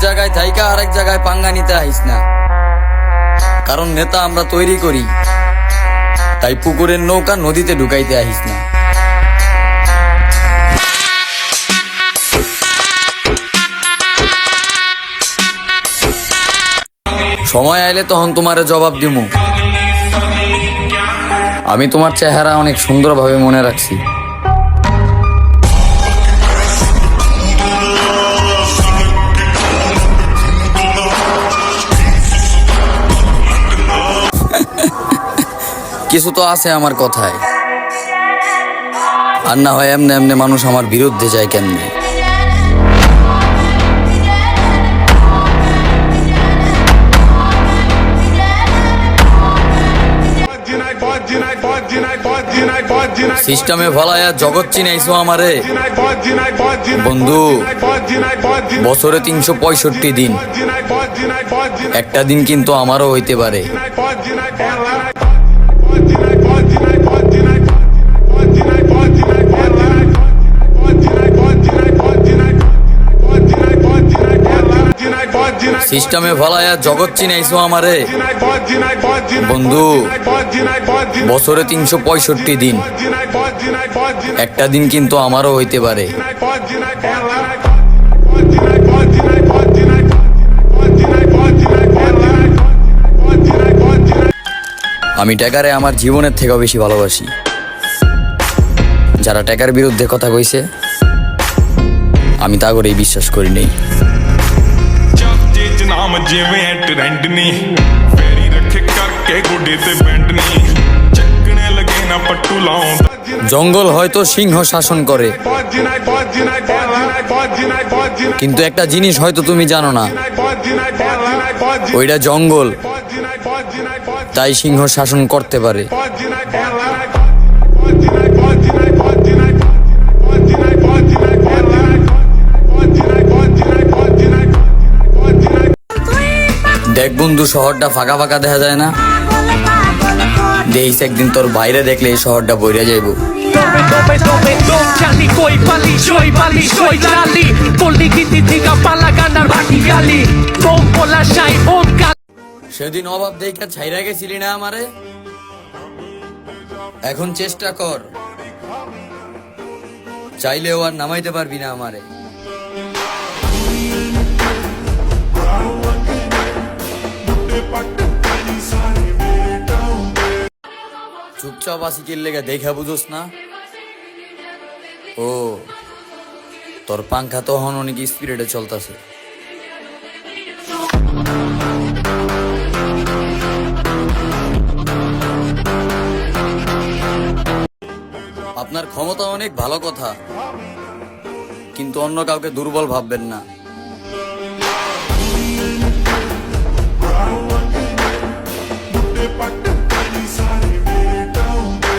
জায়গায় থাইকা আরেক জায়গায় পাঙ্গা নিতে আইস না। কারণ নেতা আমরা তৈরি করি। তাই পুকুরের নৌকা নদীতে ঢুকাইতে আহিস না। সময় আইলে তখন তোমারে জবাব দিমু। আমি তোমার চেহারা অনেক সুন্দরভাবে মনে রাখছি। কিছু তো আছে আমার কথায়। আর না হয় এমনি এমনি মানুষ আমার বিরুদ্ধে যায় কেমনে? সিস্টেমে ভলায়া জগৎ চিনাইছো আমারে? বন্ধু, বছরে তিনশো পঁয়ষট্টি দিন। একটা দিন কিন্তু আমারও হইতে পারে। সিস্টেমে ফলায়া জগৎ চিনাইছো আমারে। বন্ধু, বছরে তিনশো পঁয়ষট্টি দিন। একটা দিন কিন্তু আমারও হইতে পারে। আমি ট্যাকারে আমার জীবনের থেকেও বেশি ভালোবাসি। যারা ট্যাকার বিরুদ্ধে কথা কইছে, আমি তা করেই বিশ্বাস করি নেই। ਨਾਮ ਜਿਵੇਂ ਐ ਟ੍ਰੈਂਡ ਨਹੀਂ ਫੇਰੀ ਰੱਖੇ ਕਰਕੇ ਗੁੱਡੇ ਤੇ ਬੈਂਡ ਨਹੀਂ ਚੱਕਣੇ ਲੱਗੇ ਨਾ ਪੱਟੂ ਲਾਉਂ জঙ্গল হয়তো সিংহ শাসন করে কিন্তু একটা জিনিস হয়তো তুমি জানো না ওইটা জঙ্গল তাই সিংহ শাসন করতে পারে সুন্দর শহরটা ফাঁকা ফাঁকা দেখা যায় না। দেখিস একদিন তোর বাইরে দেখলে এই শহরটা বইরা যাইব। সেদিন অভাব দেখে ছাইরা গেছিলি না আমারে? এখন চেষ্টা কর। চাইলেও আর নামাইতে পারবি না আমারে। চুপচাপ আসি কির লেগে দেখা বুঝোস না? ও, তোর পাংখা তখন অনেক স্পিরিটে চলতেছে। আপনার ক্ষমতা অনেক ভালো কথা, কিন্তু অন্য কাউকে দুর্বল ভাববেন না।